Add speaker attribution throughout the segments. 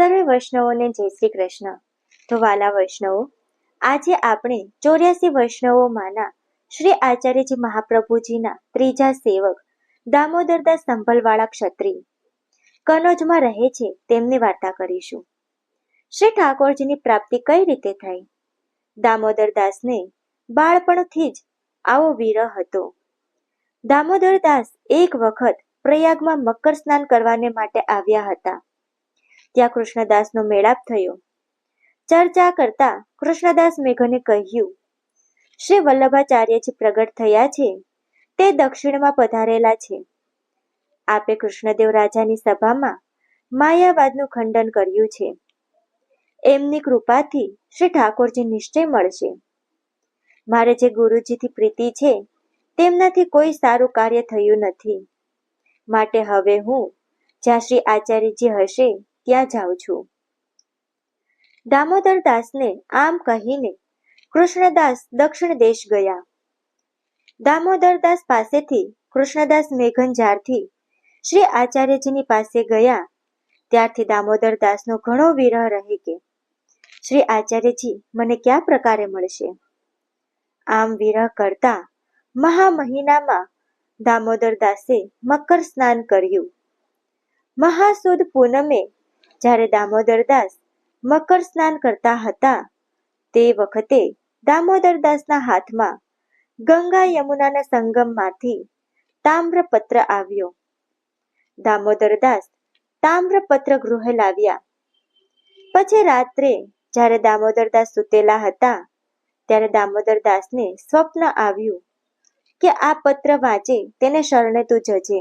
Speaker 1: સર્વે વૈષ્ણવોને જય શ્રી કૃષ્ણ. તો વાલા વૈષ્ણવો, આજે આપણે ચોર્યાસી વૈષ્ણવોમાંના શ્રી આચાર્યજી મહાપ્રભુજીના ત્રીજા સેવક દામોદરદાસ સંભલવાળા ક્ષત્રિય કનોજમાં રહે છે તેમની વાર્તા કરીશું. શ્રી ઠાકોરજીની પ્રાપ્તિ કઈ રીતે થઈ? દામોદરદાસને બાળપણથી જ આવો વિરહ હતો. દામોદરદાસ એક વખત પ્રયાગમાં મકર સ્નાન કરવાને માટે આવ્યા હતા. ત્યાં કૃષ્ણદાસનો મેળાપ થયો. ચર્ચા કરતા કૃષ્ણદાસ મેઘને કહ્યું, શ્રી વલ્લભાચાર્યજી પ્રગટ થયા છે. તે દક્ષિણમાં પધારેલા છે. આપે કૃષ્ણદેવ રાજાની સભામાં માયાવાદનું ખંડન કર્યું છે. એમની કૃપાથી શ્રી ઠાકોરજી નિશ્ચય મળશે. મારે જે ગુરુજીથી પ્રીતિ છે, તેમનાથી કોઈ સારું કાર્ય થયું નથી. માટે હવે હું, જ્યાં શ્રી આચાર્યજી હશે ત્યાં જાઉં છું. દામોદર દાસને આમ કહીને કૃષ્ણદાસ દક્ષિણ દેશ ગયા. દામોદર પાસેથી કૃષ્ણદાસ મેઘન શ્રી આચાર્યજીની પાસે ગયા. ત્યારથી દામોદર ઘણો વિરહ રહે કે. શ્રી આચાર્યજી, મને કયા પ્રકારે મળશે? આમ વિરહ કરતા મહા મહિનામાં દામોદર દાસે મકર સ્નાન કર્યું. મહાસુદ પૂનમે જ્યારે દામોદરદાસ મકર સ્નાન કરતા હતા, તે વખતે દામોદરદાસના હાથમાં ગંગા યમુનાના સંગમમાંથી તામ્રપત્ર આવ્યો. દામોદર દાસ તામ્રપત્ર ગૃહે લાવ્યા. પછી રાત્રે જ્યારે દામોદર દાસ સુતેલા હતા, ત્યારે દામોદર દાસને સ્વપ્ન આવ્યું કે આ પત્ર વાંચે, તેને શરણે તું જજે.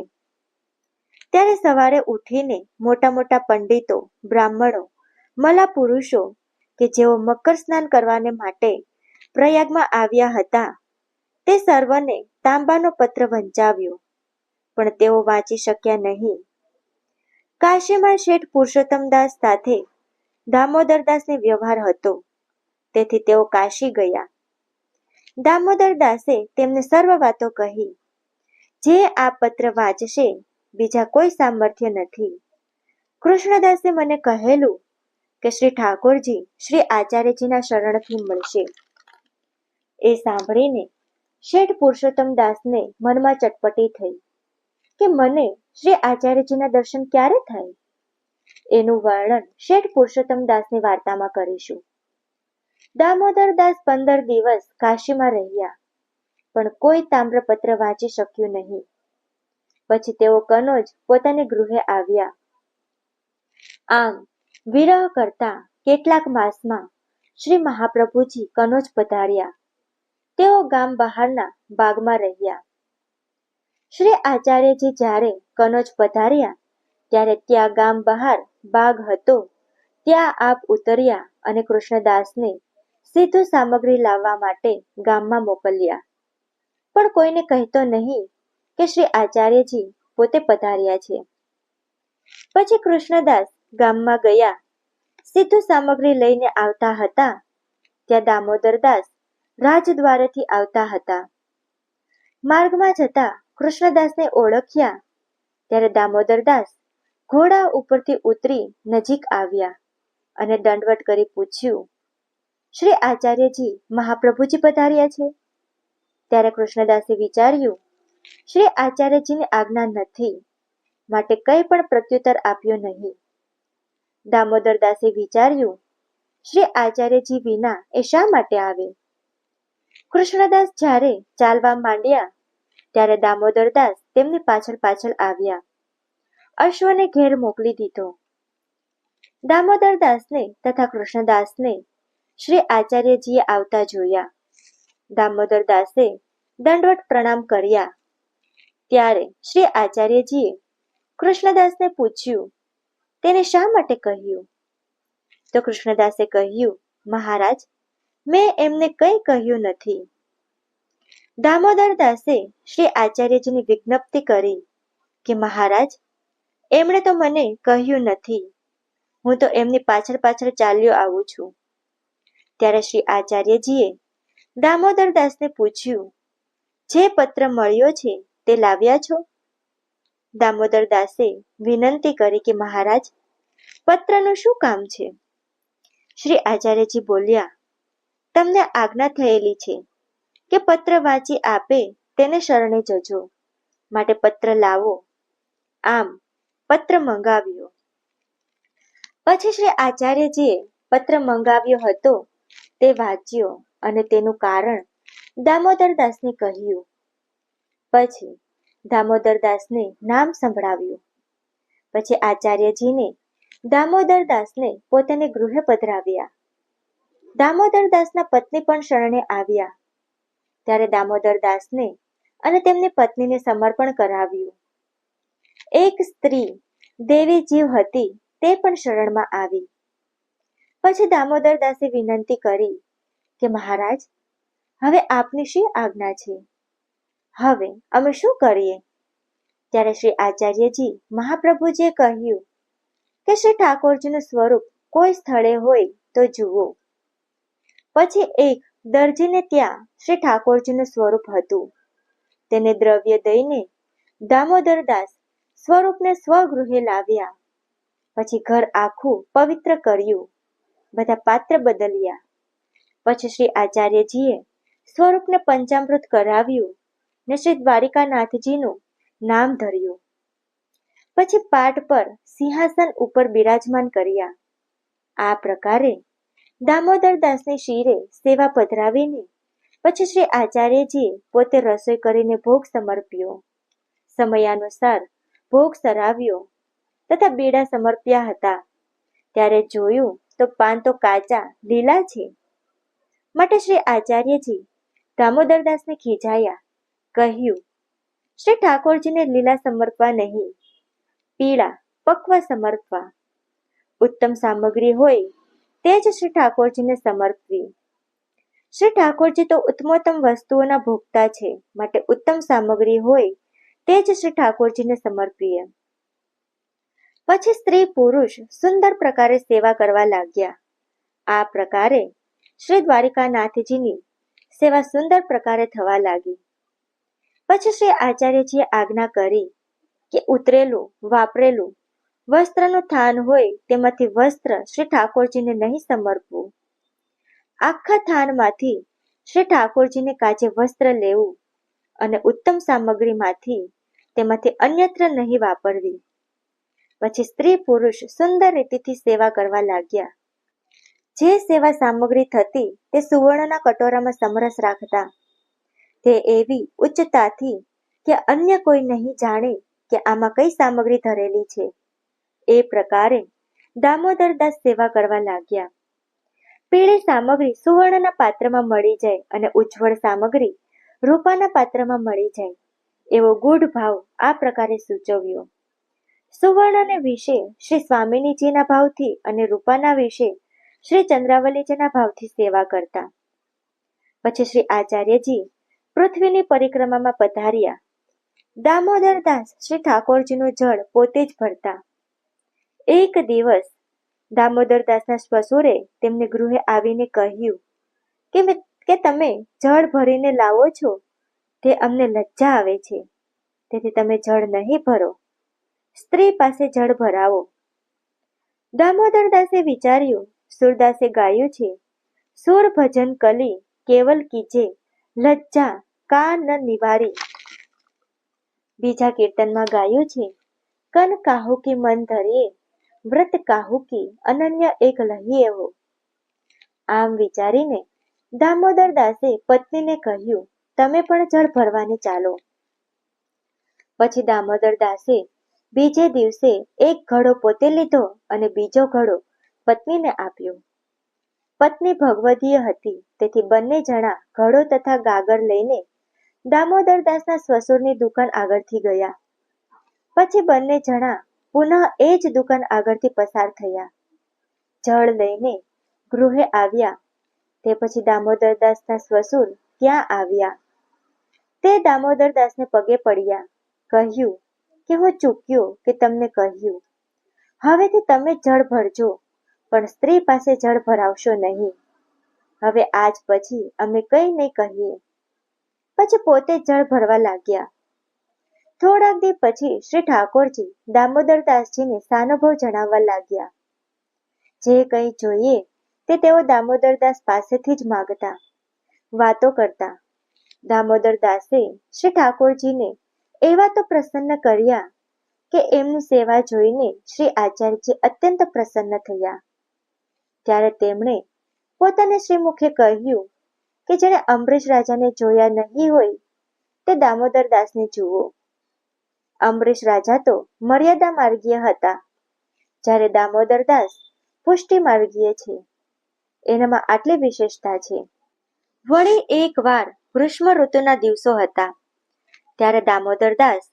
Speaker 1: ત્યારે સવારે ઉઠીને મોટા મોટા પંડિતો, બ્રાહ્મણો, મલા પુરુષો કે જેઓ મકર સ્નાન કરવાને માટે પ્રયાગમાં આવ્યા હતા, તે સર્વને તાંબાનો પત્ર વંચાવ્યો. પણ તેઓ વાંચી શક્યા નહીં. કાશીમાં શેઠ પુરુષોત્તમદાસ સાથે દામોદરદાસને વ્યવહાર હતો. તેથી તેઓ કાશી ગયા. દામોદર દાસે તેમને સર્વ વાતો કહી. જે આ પત્ર વાંચશે બીજા કોઈ સામર્થ્ય નથી. કૃષ્ણદાસે મને કહેલું કે શ્રી ઠાકોરજી શ્રી આચાર્યજીના શરણથી મળશે. એ સાંભળીને શેઠ પુરુષોત્તમ દાસને મનમાં ચટપટી થઈ કે મને શ્રી આચાર્યજીના દર્શન ક્યારે થાય? એનું વર્ણન શેઠ પુરુષોત્તમ દાસની વાર્તામાં કરીશું. દામોદર દાસ પંદર દિવસ કાશીમાં રહ્યા, પણ કોઈ તામ્રપત્ર વાંચી શક્યું નહીં. પછી તેઓ કનોજ પોતાને ગૃહે આવ્યા. આમ, વિરહ કરતા કેટલાક માસમાં શ્રી મહાપ્રભુજી કનોજ પધાર્યા. તેઓ ગામ બહારના બાગમાં રહ્યા. શ્રી આચાર્યજી જ્યારે કનોજ પધાર્યા, ત્યારે ત્યાં ગામ બહાર બાગ હતો. ત્યાં આપ ઉતર્યા અને કૃષ્ણદાસને સીધું સામગ્રી લાવવા માટે ગામમાં મોકલ્યા. પણ કોઈને કહેતો નહીં કે શ્રી આચાર્યજી પોતે પધાર્યા છે. પછી કૃષ્ણદાસ ગામમાં ગયા. સીધું સામગ્રી લઈને આવતા હતા. ત્યાં દામોદરદાસ રાજદ્વારેથી આવતા હતા. માર્ગમાં જતા કૃષ્ણદાસને ઓળખ્યા. ત્યારે દામોદરદાસ ઘોડા ઉપરથી ઉતરી નજીક આવ્યા અને દંડવટ કરી પૂછ્યું, શ્રી આચાર્યજી મહાપ્રભુજી પધાર્યા છે? ત્યારે કૃષ્ણદાસે વિચાર્યું શ્રી આચાર્યજીની આજ્ઞા નથી, માટે કંઈ પણ પ્રત્યુત્તર આપ્યો નહીં. દામોદર વિચાર્યું, શ્રી આચાર્યજી વિના એ શા માટે આવે? કૃષ્ણદાસ જ્યારે ચાલવા માંડ્યા, ત્યારે દામોદરદાસ તેમની પાછળ પાછળ આવ્યા. અશ્વને ઘેર મોકલી દીધો. દામોદર દાસને તથા કૃષ્ણદાસને શ્રી આચાર્યજીએ આવતા જોયા. દામોદર દાસે દંડવટ પ્રણામ કર્યા. ત્યારે શ્રી આચાર્યજીએ કૃષ્ણદાસને પૂછ્યું, તેને શા માટે કહ્યું? તો કૃષ્ણદાસે કહ્યું, મહારાજ, મેં એમને કંઈ કહ્યું નથી. દામોદર દાસે શ્રી આચાર્યજીની વિજ્ઞપ્તિ કરી કે, મહારાજ, એમણે તો મને કહ્યું નથી. હું તો એમની પાછળ પાછળ ચાલ્યો આવું છું. ત્યારે શ્રી આચાર્યજીએ દામોદર દાસને પૂછ્યું, જે પત્ર મળ્યો છે તે લાવ્યા છો? દામોદર દાસે વિનંતી કરી કે મહારાજ, પત્રનું શું કામ છે? શ્રી આચાર્યજી બોલ્યા, તમને આજ્ઞા થયેલી છે કે પત્ર વાંચી આપે તેને શરણે જજો. માટે પત્ર લાવો. આમ પત્ર મંગાવ્યો. પછી શ્રી આચાર્યજીએ પત્ર મંગાવ્યો હતો, તે વાંચ્યો અને તેનું કારણ દામોદર દાસને કહ્યું પછી દામોદરદાસને નામ સંભળાવ્યું. પછી આચાર્યજીને દામોદરદાસને પોતાને ગૃહે પધરાવ્યા. દામોદરદાસના પત્ની પણ શરણે આવ્યા. ત્યારે દામોદરદાસને અને તેમની પત્નીને સમર્પણ કરાવ્યું. એક સ્ત્રી દેવી જીવ હતી તે પણ શરણમાં આવી. પછી દામોદર દાસે વિનંતી કરી કે મહારાજ, હવે આપની શી આજ્ઞા છે? હવે અમે શું કરીએ? ત્યારે શ્રી આચાર્યજી મહાપ્રભુજીએ કહ્યું, કે શ્રી ઠાકોરજીનું સ્વરૂપ કોઈ સ્થળે હોય તો જુઓ. પછી એક દરજીને ત્યાં શ્રી ઠાકોરજીનું સ્વરૂપ હતું. તેને દ્રવ્ય દઈને દામોદર દાસ સ્વરૂપને સ્વગૃહે લાવ્યા. પછી ઘર આખું પવિત્ર કર્યું, બધા પાત્ર બદલ્યા. પછી શ્રી આચાર્યજીએ સ્વરૂપને પંચામૃત કરાવ્યું. ને શ્રી દ્વારિકાનાથજીનું નામ ધર્યું. પછી પાટ પર સિંહાસન ઉપર બિરાજમાન કર્યા. આ પ્રકારે દામોદર દાસની શિરે સેવા પધરાવીને પછી શ્રી આચાર્યજીએ પોતે રસોઈ કરીને ભોગ સમર્પ્યો. સમયાનુસાર ભોગ સરાવ્યો તથા બેડા સમર્પ્યા હતા. ત્યારે જોયું તો પાન તો કાચા, લીલા છે. માટે શ્રી આચાર્યજી દામોદરદાસને ખીજાયા. કહ્યું, શ્રી ઠાકોરજીને લીલા સમર્પવા નહીં, પીળા, પક્વ સમર્પવા. ઉત્તમ સામગ્રી હોય તે જ શ્રી ઠાકોરજીને સમર્પવી. શ્રી ઠાકોરજી તો ઉત્તમોત્તમ વસ્તુઓના ભોગતા છે, માટે ઉત્તમ સામગ્રી હોય તે જ શ્રી ઠાકોરજીને સમર્પીએ. પછી સ્ત્રી પુરુષ સુંદર પ્રકારે સેવા કરવા લાગ્યા. આ પ્રકારે શ્રી દ્વારિકાનાથજીની સેવા સુંદર પ્રકારે થવા લાગી. પછી શ્રી આચાર્યજીએ આજ્ઞા કરી કે ઉતરેલું, વાપરેલું વસ્ત્રનું થાન હોય તેમાંથી વસ્ત્ર શ્રી ઠાકોરજીને નહીં સમર્પવું. આખા થાનમાંથી શ્રી ઠાકોરજીને કાચે વસ્ત્ર લેવું અને ઉત્તમ સામગ્રીમાંથી તેમાંથી અન્યત્ર નહીં વાપરવી. પછી સ્ત્રી પુરુષ સુંદર રીતિથી સેવા કરવા લાગ્યા. જે સેવા સામગ્રી થતી તે સુવર્ણના કટોરામાં સમરસ રાખતા તે એવી ઉચ્ચતાથી કે અન્ય કોઈ નહીં જાણે કે આમાં કઈ સામગ્રી ધરેલી છે. એ પ્રકારે દામોદર દાસ સેવા કરવા લાગ્યા. પીળી સામગ્રી સુવર્ણના પાત્રમાં મળી જાય અને ઉજ્જવળ સામગ્રી રૂપાના પાત્રમાં મળી જાય, એવો ગુઢ ભાવ આ પ્રકારે સૂચવ્યો. સુવર્ણને વિશે શ્રી સ્વામિનીજીના ભાવથી અને રૂપાના વિશે શ્રી ચંદ્રાવલીજીના ભાવથી સેવા કરતા. પછી શ્રી આચાર્યજી પૃથ્વીની પરિક્રમામાં પધાર્યા. દામોદર દાસ શ્રી ઠાકોરજીનું જળ પોતે જ ભરતા. એક દિવસ દામોદર દાસના શ્વસુરે તેમને ગૃહે આવીને કહ્યું કે કે તમે જળ ભરીને લાવો છો, તે અમને લજ્જા આવે છે. તેથી તમે જળ નહીં ભરો. સ્ત્રી પાસે જળ ભરાવો. દામોદર દાસે વિચાર્યું સુરદાસે ગાયું છે, સુર ભજન કલી કેવલ કીજે, લજ્જા કા ન નિવારી બીજા કીર્તનમાં ગાયું છે, કન કાહુકી મન ધરીએ વ્રત કાહુકી અનન્ય એક લહી એવો આમ વિચારીને દામોદર દાસે પત્નીને કહ્યું, તમે પણ જળ ભરવાને ચાલો. પછી દામોદર દાસે બીજે દિવસે એક ઘડો પોતે લીધો અને બીજો ઘડો પત્નીને આપ્યો. પત્ની ભગવદીય હતી, તેથી બંને જણા ઘડો તથા ગાગર લઈને દામોદર દાસના દુકાન આગળથી ગયા. પછી બંને જણા પુનઃ એ જ દુકાન આગળથી પસાર થયા. જળ લઈને ગૃહે આવ્યા. તે પછી દામોદર દાસના સ્વસુર ત્યાં આવ્યા? તે દામોદર પગે પડ્યા, કહ્યું કે હું ચૂક્યો કે તમને કહ્યું. હવેથી તમે જળ ભરજો, પણ સ્ત્રી પાસે જળ ભરાવશો નહીં. હવે આજ પછી અમે કંઈ નહીં કહીએ. પછી પોતે જળ ભરવા લાગ્યા. થોડાક દી પછી શ્રી ઠાકોરજી દામોદર દાસજીને સાનુભવ જણાવવા લાગ્યા. જે કંઈ જોઈએ તે તેઓ દામોદરદાસ પાસેથી જ માગતા, વાતો કરતા. દામોદર દાસે શ્રી ઠાકોરજીને એવા તો પ્રસન્ન કર્યા કે એમની સેવા જોઈને શ્રી આચાર્યજી અત્યંત પ્રસન્ન થયા. ત્યારે તેમણે પોતાને શ્રીમુખે કહ્યું કે જેણે અમરીશ રાજાને જોયા નહીં હોય, તે દામોદર દાસને જુઓ. અમરીશ રાજા તો મર્યાદા માર્ગીય હતા. જ્યારે દામોદર દાસ પુષ્ટિ માર્ગીય છે, એનામાં આટલી વિશેષતા છે. વળી એકવાર ગ્રીષ્મ ઋતુના દિવસો હતા. ત્યારે દામોદર દાસ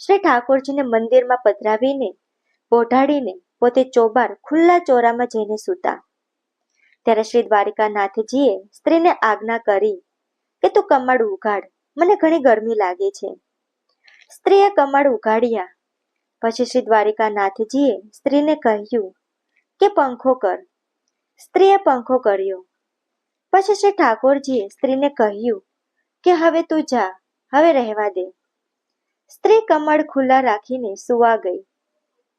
Speaker 1: શ્રી ઠાકોરજીને મંદિરમાં પધરાવીને, બોઢાડીને પોતે ચોબાર ખુલ્લા ચોરામાં જઈને સૂતા. ત્યારે શ્રી દ્વારિકાનાથજીએ સ્ત્રીને આજ્ઞા કરી કે તું કમળ ઉઘાડ. મને ઘણી ગરમી લાગે છે. સ્ત્રીએ કમળ ઉઘાડ્યા. પછી શ્રી દ્વારિકાનાથજીએ સ્ત્રીને કહ્યું કે પંખો કર. સ્ત્રીએ પંખો કર્યો. પછી શ્રી ઠાકોરજીએ સ્ત્રીને કહ્યું કે હવે તું જા, હવે રહેવા દે. સ્ત્રી કમળ ખુલ્લા રાખીને સુવા ગઈ.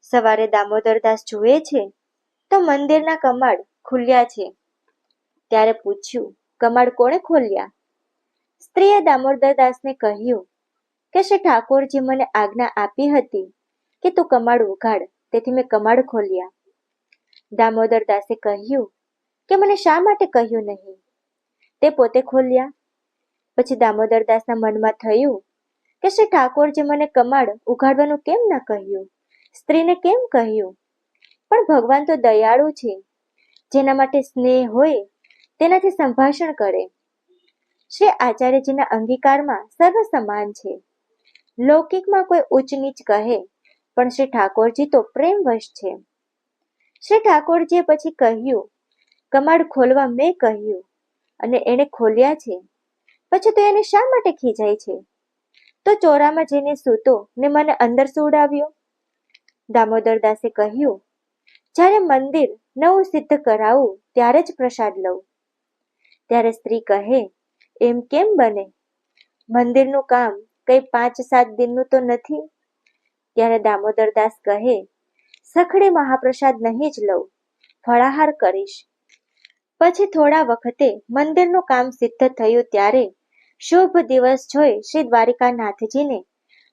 Speaker 1: સવારે દામોદરદાસ જુએ છે તો મંદિરના કમળ ખુલ્યા છે. ત્યારે પૂછ્યું, કમળ કોણે ખોલ્યા? સ્ત્રીએ દામોદરદાસને કહ્યું, કે શ્રી ઠાકોરજી મને આજ્ઞા આપી હતી કે તું કમાડ ઉઘાડ, તેથી મેં કમાડ ખોલ્યા. દામોદરદાસે કહ્યું, કે મને શા માટે કહ્યું નહીં? તે પોતે ખોલ્યા. પછી દામોદરદાસના મનમાં થયું, કે શ્રી ઠાકોરજી મને કમાડ ઉઘાડવાનું કેમ ના કહ્યું? સ્ત્રીને કેમ કહ્યું? પણ ભગવાન તો દયાળુ છે. જેના માટે સ્નેહ હોય, તેનાથી સંભાષણ કરે. શ્રી આચાર્યજીના અંગીકારમાં સર્વ સમાન છે. લૌકિકમાં કોઈ ઉચ્ચ નીચ કહે, પણ શ્રી ઠાકોરજી તો પ્રેમવશ છે. શ્રી ઠાકોરજીએ પછી કહ્યું, કમાડ ખોલવા મેં કહ્યું, અને એણે ખોલ્યા છે. પછી તો એને શા માટે ખીજાય છે? તો ચોરામાં જઈને સૂતો ને મને અંદર સુવડાવ્યો. દામોદર દાસે કહ્યું, જ્યારે મંદિર નવું સિદ્ધ કરાવું, ત્યારે જ પ્રસાદ લઉં. ત્યારે સ્ત્રી કહે, એમ કેમ બને? મંદિરનું કામ કઈ પાંચ સાત દિનનું તો નથી? ત્યારે દામોદર દાસ કહે, સખડે મહાપ્રસાદ નહીં જ લઉં. ફળાહાર કરીશ. પછી થોડા વખતે મંદિરનું કામ સિદ્ધ થયું ત્યારે શુભ દિવસ જોઈ શ્રી દ્વારિકાનાથજીને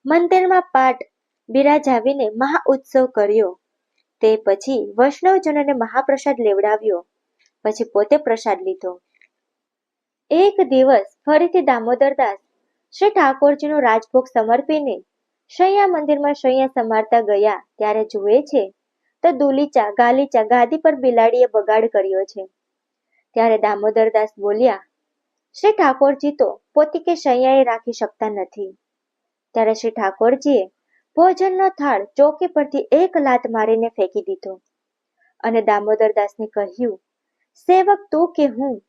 Speaker 1: મંદિરમાં પાઠ બિરાજાવીને મહા ઉત્સવ કર્યો. તે પછી વૈષ્ણવજનોને મહાપ્રસાદ લેવડાવ્યો. પછી પોતે પ્રસાદ લીધો. એક દિવસ ફરીથી દામોદરદાસ શ્રી ઠાકોરજીનો રાજભોગ સમર્પીને શૈયા મંદિરમાં શૈયા સમારતા ગયા. ત્યારે જુએ છે તો દુલીચા ગાલીચા ગાદી પર બિલાડીએ બગાડ કર્યો છે. ત્યારે દામોદરદાસ બોલ્યા, શ્રી ઠાકોરજી તો પોતી કે શૈયાએ રાખી શકતા નથી. ત્યારે શ્રી ઠાકોરજીએ ભોજનનો થાળ ચોકી પરથી એક લાત મારીને ફેંકી દીધો. અને દામોદરદાસને કહ્યું, સેવક તું કે હું?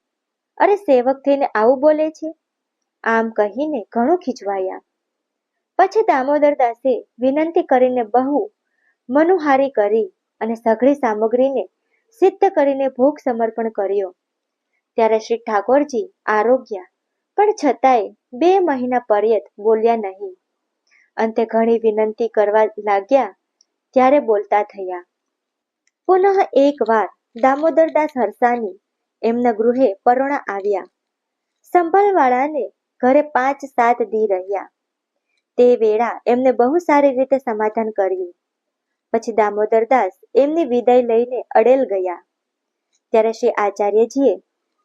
Speaker 1: અરે સેવક થઈને આવું બોલે છે? આમ કહીને ઘણું ખીચવાયા પછી દામોદર વિનંતી કરીને બહુ મનુહારી કરી અને સઘળી સામગ્રીને સિદ્ધ કરીને ભોગ સમર્પણ કર્યો. ત્યારે શ્રી ઠાકોરજી આરોગ્ય, પણ છતાંય બે મહિના પર્યત બોલ્યા નહીં. અંતે ઘણી વિનંતી કરવા લાગ્યા, ત્યારે બોલતા થયા, પુનઃ એક વાર દામોદરદાસ હરસાની એમના ગૃહે પરોણા આવ્યા. સંભાળવાળાને ઘરે પાંચ સાત દી રહ્યા. તે વેળા એમને બહુ સારી રીતે સમાધાન કર્યું. પછી દામોદરદાસ એમની વિદાય લઈને અડેલ ગયા. ત્યારે શ્રી આચાર્યજીએ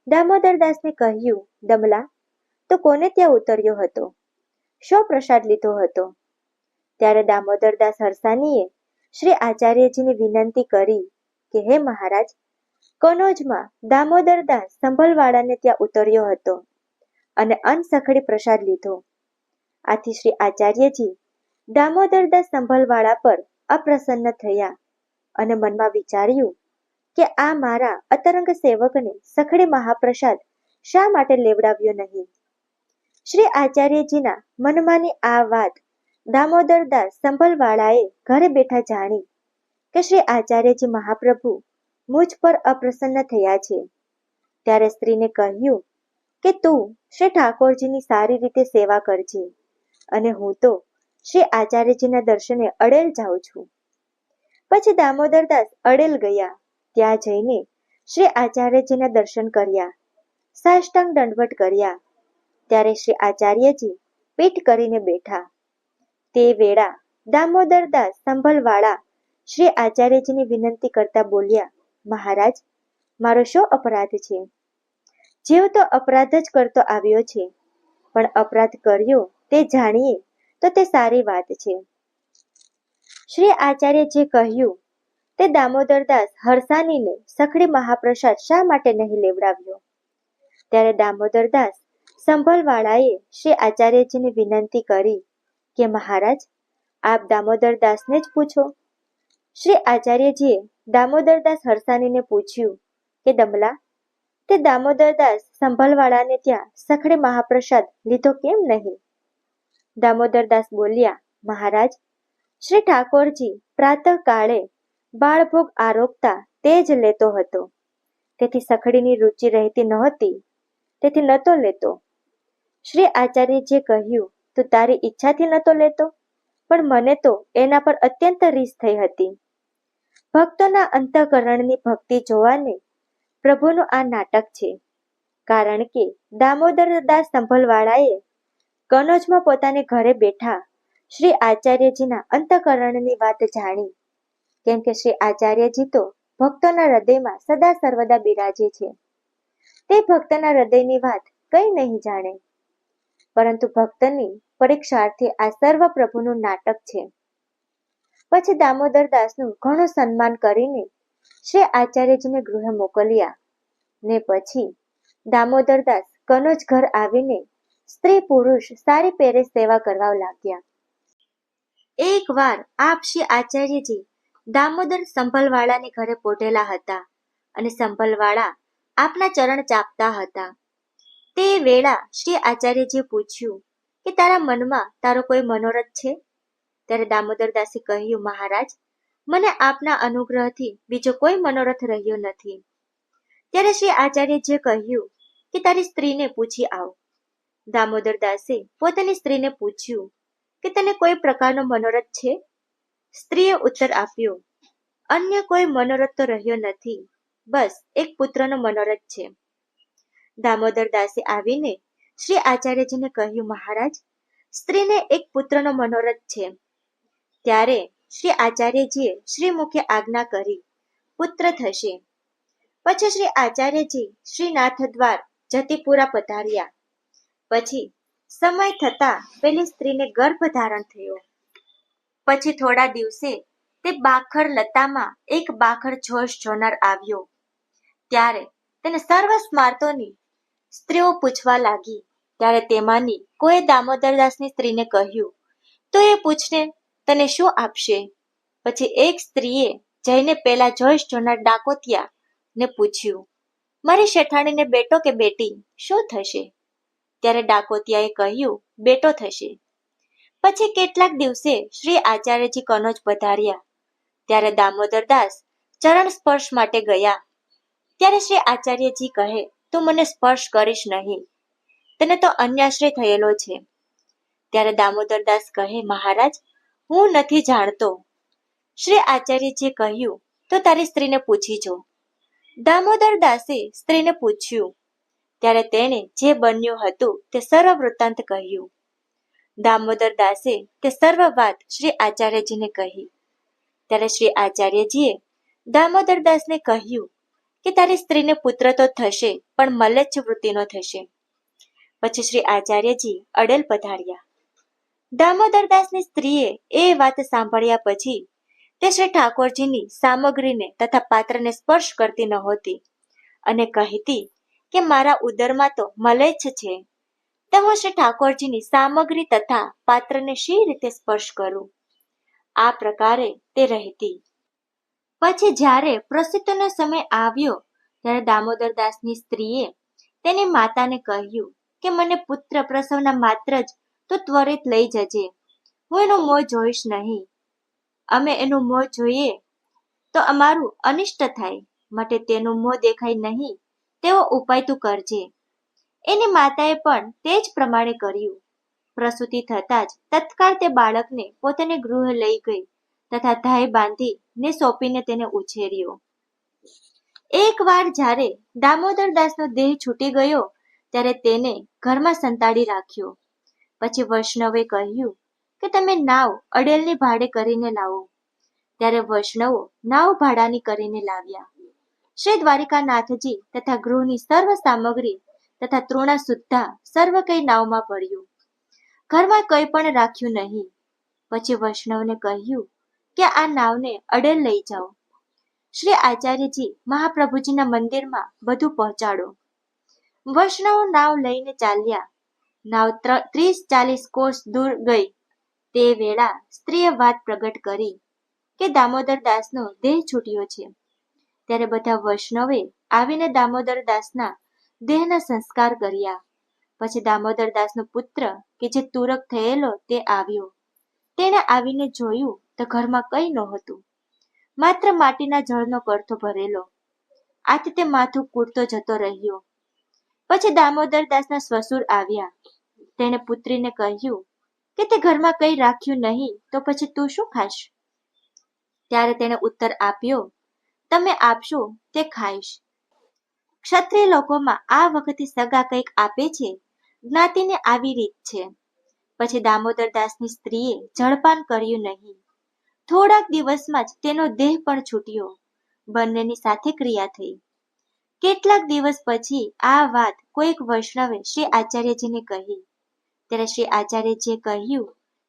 Speaker 1: દામોદરદાસને કહ્યું, દમલા, તો કોને ત્યાં ઉતર્યો હતો? શો પ્રસાદ લીધો હતો? ત્યારે દામોદરદાસ હરસાનીએ શ્રી આચાર્યજીને વિનંતી કરી કે, હે મહારાજ, કનોજમાં દામોદરદાસ સંભલવાળાને ત્યાં ઉતર્યો હતો અને અનસખડી પ્રસાદ લીધો. આથી શ્રી આચાર્યજી દામોદરદાસ સંભલવાળા પર અપ્રસન્ન થયા અને મનમાં વિચાર્યું કે, આ મારા અતરંગ સેવકને સખડે મહાપ્રસાદ શા માટે લેવડાવ્યો નહીં? શ્રી આચાર્યજીના મનમાંની આ વાત દામોદરદાસ સંભલવાળાએ ઘરે બેઠા જાણી કે શ્રી આચાર્યજી મહાપ્રભુ મુજ પર અપ્રસન્ન થયા છે. ત્યારે સ્ત્રીને કહ્યું કે તું શ્રી ઠાકોરજીની સારી રીતે સેવા કરજે અને હું તો શ્રી આચાર્યજીના દર્શને અડેલ જાઉં છું. પછી દામોદરદાસ અડેલ ગયા. ત્યાં જઈને શ્રી આચાર્યજીના દર્શન કર્યા. સાષ્ટાંગ દંડવટ કર્યા. ત્યારે શ્રી આચાર્યજી પીઠ કરીને બેઠા. તે વેળા દામોદર દાસ સંભલવાળા શ્રી આચાર્યજીની વિનંતી કરતા બોલ્યા, મહારાજ, મારો શો અપરાધ છે? જેવો તો અપરાધ જ કરતો આવ્યો છે, પણ અપરાધ કર્યો તે જાણીએ તો તે સારી વાત છે. શ્રી આચાર્ય જે કહ્યું, તે દામોદરદાસ હરસાનીને સખડી મહાપ્રસાદ શા માટે નહીં લેવડાવ્યો? ત્યારે દામોદરદાસ સંભલવાળાએ શ્રી આચાર્યજીને વિનંતી કરી કે મહારાજ, આપ દામોદરદાસને જ પૂછો. શ્રી આચાર્યજીએ દામોદરદાસ હરસાનીને પૂછ્યું કે, દમલા, તે દામોદરદાસ સંભલવાળાને ત્યાં સખડે મહાપ્રસાદ લીધો કેમ નહીં? દામોદરદાસ બોલ્યા, મહારાજ, શ્રી ઠાકોરજી પ્રાતઃકાળે બાળભોગ આરોપતા તે જ લેતો હતો. તેથી સખડીની રુચિ રહેતી નહોતી, તેથી નતો લેતો. શ્રી આચાર્યજીએ કહ્યું તું તારી ઈચ્છાથી નહોતો લેતો, પણ મને તો એના પર અત્યંત રીસ થઈ હતી. ભક્તોના અંતઃકરણની ભક્તિ જોવાને પ્રભુનું આ નાટક છે, કારણ કે દામોદર દાસ સંભલવાળાએ કનોજમાં પોતાને ઘરે બેઠા શ્રી આચાર્યજીના અંતઃકરણની વાત જાણી. કેમ કે શ્રી આચાર્યજી તો ભક્તોના હૃદયમાં સદા સર્વદા બિરાજે છે. તે ભક્તના હૃદયની વાત કઈ નહીં જાણે. પરંતુ ભક્તની પરીક્ષાર્થે આ સર્વ પ્રભુનું નાટક છે. પછી દામોદર દાસનું ઘણું સન્માન કરીને શ્રી આચાર્યજીને ગૃહે મોકલ્યા. ને પછી દામોદર દાસ કનોજ ઘર આવીને સ્ત્રી પુરુષ સારી પેરે સેવા કરવા લાગ્યા. એકવાર આપ શ્રી આચાર્યજી દામોદર સંભલવાળાને ઘરે પોટેલા હતા અને સંભલવાળા આપના ચરણ ચાપતા હતા. તે વેળા શ્રી આચાર્યજીએ પૂછ્યું કે તારા મનમાં તારો કોઈ મનોરથ છે? ત્યારે દામોદર કહ્યું, મહારાજ, મને આપના અનુગ્રહથી બીજો કોઈ મનોરથ રહ્યો નથી. ત્યારે શ્રી આચાર્યજીએ કહ્યું કે તારી સ્ત્રીને પૂછી આવ. દામોદર પોતાની સ્ત્રીને પૂછ્યું કે તને કોઈ પ્રકારનો મનોરથ છે? સ્ત્રીએ ઉત્તર આપ્યો, અન્ય કોઈ મનોરથ તો રહ્યો નથી, બસ એક પુત્રનો મનોરથ છે. દામોદર આવીને શ્રી આચાર્યજીને કહ્યું, મહારાજ, સ્ત્રીને એક પુત્રનો મનોરથ છે. ત્યારે શ્રી આચાર્યજીએ શ્રી મુખે આજ્ઞા કરી, પુત્ર થશે. પછી શ્રી આચાર્યજી શ્રીનાથ દ્વાર જતીપુરા પધાર્યા. પછી સમય થતા પેલી સ્ત્રીને ગર્ભ ધારણ થયો. પછી થોડા દિવસે તે બાખર લતામાં એક બાખર જોશ જોનાર આવ્યો. ત્યારે તેને સર્વ સ્માર્તોની સ્ત્રીઓ પૂછવા લાગી. ત્યારે તેમાંની કોઈ દામોદરદાસની સ્ત્રીને કહ્યું, તો એ પૂછને, તને શું આપશે? પછી એક સ્ત્રીએ જઈને પેલા જોઈશ જોનાર ડાકોતિયા ને પૂછ્યું, મારી શેઠાણીને બેટો કે બેટી, શું થશે? ત્યારે ડાકોતિયાએ કહ્યું, બેટો થશે. પછી કેટલાક દિવસે શ્રી આચાર્યજી કનોજ પધાર્યા. ત્યારે દામોદર દાસ ચરણ સ્પર્શ માટે ગયા. ત્યારે શ્રી આચાર્યજી કહે તું મને સ્પર્શ કરીશ નહીં. તને તો અન્યાશ્રય થયેલો છે. ત્યારે દામોદર દાસ કહે, મહારાજ, હું નથી જાણતો. શ્રી આચાર્યજીએ કહ્યું, તો તારી સ્ત્રીને પૂછી જો. દામોદર દાસે સ્ત્રીને પૂછ્યું. ત્યારે તેણે જે બન્યું હતું તે સર્વ વૃત્તાંત કહ્યું. દામોદર દાસે તે સર્વ વાત શ્રી આચાર્યજીને કહી. ત્યારે શ્રી આચાર્યજીએ દામોદર દાસને કહ્યું કે તારી સ્ત્રીને પુત્ર તો થશે, પણ મલેચ્છ વૃત્તિનો થશે. પછી શ્રી આચાર્યજી અડેલ પધાર્યા. દામોદરદાસની સ્ત્રીએ એ વાત સાંભળ્યા પછી તે શ્રી ઠાકોરજીની સામગ્રીને તથા પાત્રને સ્પર્શ કરતી નહોતી અને કહેતી કે મારા ઉદરમાં તો મલેચ્છ છે. તો હું શ્રી ઠાકોરજીની સામગ્રી તથા પાત્રને શી રીતે સ્પર્શ કરું? આ પ્રકારે તે રહેતી. પછી જ્યારે પ્રસૂતિનો સમય આવ્યો, ત્યારે દામોદર સ્ત્રીએ તેની માતાને કહ્યું કે મને પુત્ર પ્રસવના માત્ર જ તો ત્વરિત લઈ જજે. હું એનો મોં જોઈશ નહીં. અમે એનું મોં જોઈએ તો અમારું અનિષ્ટ થાય, માટે તેનું મોં દેખાય નહીં, તેવો ઉપાય તું કરજે. એની માતાએ પણ તે જ પ્રમાણે કર્યું. પ્રસૂતિ થતાં જ તત્કાળ તે બાળકને પોતાને ગૃહ લઈ ગઈ, તથા ધાય બાંધી ને સોંપીને તેને ઉછેર્યો. એકવાર જ્યારે દામોદર દાસનો દેહ છૂટી ગયો, ત્યારે તેને ઘરમાં સંતાડી રાખ્યો. પછી વૈષ્ણવે કહ્યું કે તમે નાવ અડેલની ભાડે કરીને લાવો. ત્યારે વૈષ્ણવો નાવ ભાડાની કરીને લાવ્યા. શ્રી દ્વારિકાનાથજી તથા ગૃહની સર્વ સામગ્રી તથા તૃણા સુદ્ધા સર્વ કઈ નાવમાં પડ્યું. ઘરમાં કંઈ પણ રાખ્યું નહીં. પછી વૈષ્ણવને કહ્યું કે આ નાવને અડેલ લઈ જાઓ. શ્રી આચાર્યજી મહાપ્રભુજીના મંદિરમાં બધું પહોંચાડો. વૈષ્ણવ નાવ લઈને ચાલ્યા. નાવ ત્રીસ ચાલીસ કોષ દૂર ગઈ. તે વેળા સ્ત્રીએ વાત પ્રગટ કરી કે દામોદર દાસનો દેહ છૂટ્યો છે. ત્યારે બધા વૈષ્ણવે આવીને દામોદર દાસના દેહના સંસ્કાર કર્યા. પછી દામોદર દાસનો પુત્ર કે જે તુરક થયેલો તે આવ્યો. તેણે આવીને જોયું તો ઘરમાં કંઈ નહોતું. માત્ર માટીના જળનો કરતો ભરેલો. આથી તે માથું કૂટતો જતો રહ્યો. પછી દામોદર દાસના આવ્યા. તેણે પુત્રીને કહ્યું કે તે ઘરમાં કંઈ રાખ્યું નહીં, તો પછી તું શું ખાશ? ત્યારે તેણે ઉત્તર આપ્યો, તમે આપશો, તે ખાઈશ. ક્ષત્રિય લોકોમાં આ વખતે સગા કંઈક આપે છે? જ્ઞાતિને આવી રીત છે. પછી દામોદર દાસની સ્ત્રીએ જળપાન કર્યું નહીં. થોડાક દિવસમાં જ તેનો દેહ પણ છૂટ્યો. બંનેની સાથે ક્રિયા થઈ. કેટલાક દિવસ પછી આ વાત કોઈક વૈષ્ણવે શ્રી આચાર્યજીને કહી. ત્યારે શ્રી આચાર્યજીએ કહ્યું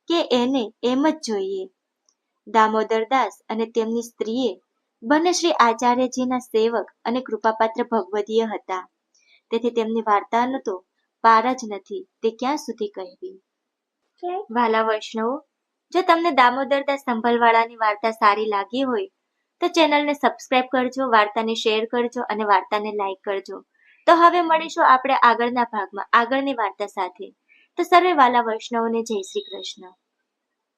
Speaker 1: કે એને એમ જ જોઈએ. દામોદર દાસ અને તેમની સ્ત્રીએ બંને શ્રી આચાર્યજીના સેવક અને કૃપાપાત્ર ભગવદીય હતા. તેથી તેમની વાર્તાનો તો પાર જ નથી તે ક્યાં સુધી કહેવી? વાલા વૈષ્ણવો જો તમને દામોદર દાસ સંભલવાળાની વાર્તા સારી લાગી હોય, તો ચેનલને સબસ્ક્રાઇબ કરજો, વાર્તાને શેર કરજો અને વાર્તાને લાઈક કરજો. તો હવે મળીશું આપણે આગળના ભાગમાં, આગળની વાર્તા સાથે. તો સર્વે વાલા વૈષ્ણવને જય શ્રી કૃષ્ણ.